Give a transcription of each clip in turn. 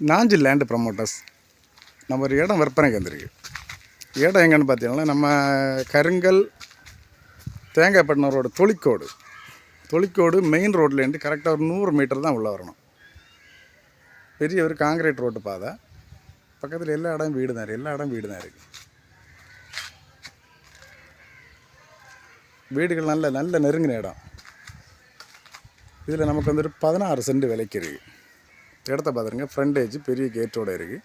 Nanji land promoters நம்ம ஒரு இடம் விற்பனைக்கு வந்திருக்கு இடம் எங்கன்னு பார்த்தீங்கன்னா நம்ம கருங்கல் தேங்காய்பட்டினம் ரோடு தொளிக்கோடு தொளிக்கோடு மெயின் ரோட்லேருந்து கரெக்டாக ஒரு நூறு மீட்டர் தான் உள்ளே வரணும். பெரிய ஒரு காங்கிரீட் ரோட்டு பாதை. பக்கத்தில் எல்லா இடம் வீடு தான் இருக்குது எல்லா இடம் வீடு தான் இருக்குது வீடுகள் நல்ல நல்ல நெருங்கின இடம். இதில் நமக்கு வந்துட்டு பதினாறு சென்ட் விலைக்கு இருக்குது இடத்த பார்த்துருங்க. ஃப்ரண்டேஜ் பெரிய கேட்டோட இருக்குது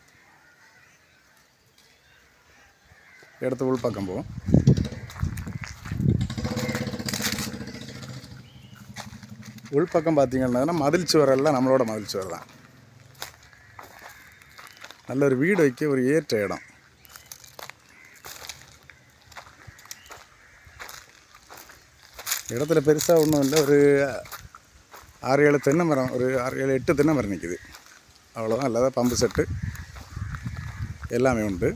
இடத்த உள்பக்கம் போவோம். உள்பக்கம் பார்த்தீங்கன்னா மதில் சுவரெல்லாம் நம்மளோட மதில் சுவர் தான். நல்ல ஒரு வீடு வைக்க ஒரு ஏற்ற இடம். இடத்துல பெருசாக ஒன்றும் இல்லை. ஒரு ஆறு ஏழு தென்னை மரம் ஒரு ஆறு ஏழு எட்டு தென்னை மரம் நிற்கிது அவ்வளோதான் இல்லாத பம்பு செட்டு. எல்லாமே உண்டு.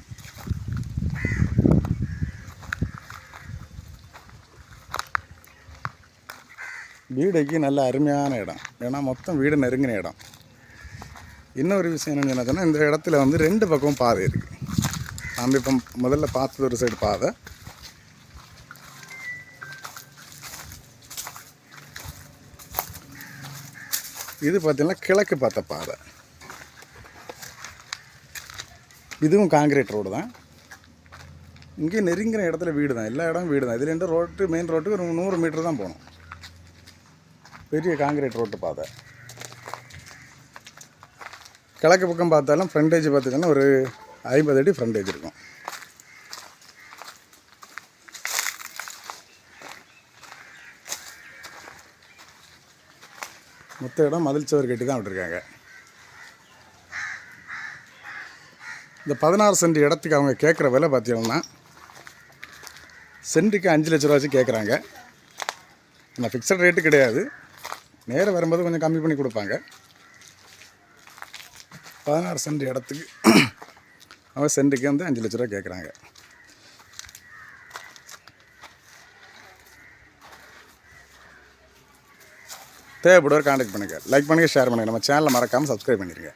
வீடுக்கு நல்ல அருமையான இடம். ஏன்னா மொத்தம் வீடு நெருங்கின இடம். இன்னொரு விஷயம் என்னன்னு சொன்னால் இந்த இடத்துல வந்து ரெண்டு பக்கமும் பாதை இருக்குது நம்ம இப்போ முதல்ல பார்த்தது ஒரு சைடு பாதை. இது பார்த்தீங்கன்னா கிழக்கு பார்த்த பாதை இதுவும் காங்கிரீட் ரோடு தான். இங்கே நெருங்கிற இடத்துல வீடு தான் எல்லா இடமும் வீடு தான் இதுலேருந்து ரோட்டு மெயின் ரோட்டுக்கு ஒரு நூறு மீட்டர் தான் போகணும். பெரிய காங்கிரீட் ரோட்டு பாதை. கிழக்கு பக்கம் பார்த்தாலும் ஃப்ரண்டேஜ் பார்த்திங்கன்னா ஒரு ஐம்பது அடி ஃப்ரண்டேஜ் இருக்கும். மொத்த இடம் மதில் சுவர் கட்டி தான் விட்டுருக்காங்க. இந்த பதினாறு சென்ட் இடத்துக்கு அவங்க கேட்குற விலை பார்த்தீங்கன்னா சென்ட்டுக்கு அஞ்சு லட்ச ரூபா வச்சு கேட்குறாங்க. ஆனால் ஃபிக்ஸட் ரேட்டு கிடையாது. நேராக வரும்போது கொஞ்சம் கம்மி பண்ணி கொடுப்பாங்க. பதினாறு சென்ட் இடத்துக்கு அவங்க சென்ட்டுக்கு வந்து அஞ்சு லட்ச ரூபா கேட்குறாங்க. தேவைப்படுவார் காண்டாக்ட் பண்ணுங்கள் லைக் பண்ணுங்கள் ஷேர் பண்ணுங்கள் நம்ம சேனலை மறக்காமல் சப்ஸ்கிரைப் பண்ணிடுங்க